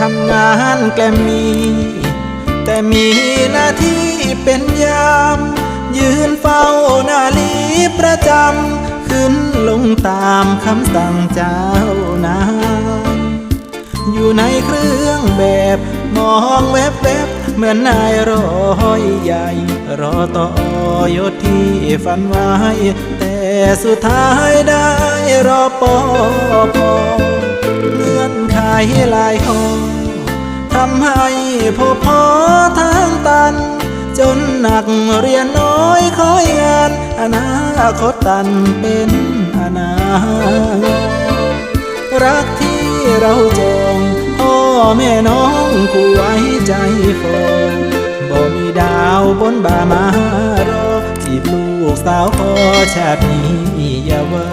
ทำงานแกลมมี แต่มีหน้าที่เป็นยาม ยืนเฝ้านาลีประจำ ขึ้นลงตามคำสั่งเจ้านายอยู่ในเครื่องแบบมองแวบแวบๆเหมือนนายร้อยใหญ่ รอต่อยศที่ฝันไว้ แต่สุดท้ายได้รอปอพอเงื่อนไขหลายข้อำให้พอพอทางตัน จนหนักเรียนน้อยคอยงาน อนาคตตันเป็นอนาคตรักที่เราจองพ่อแม่น้องคู่ไว้ใจฟองบ่มีดาวบนบ่ามารอจีบลูกสาวขอชาตินี้อย่าว่า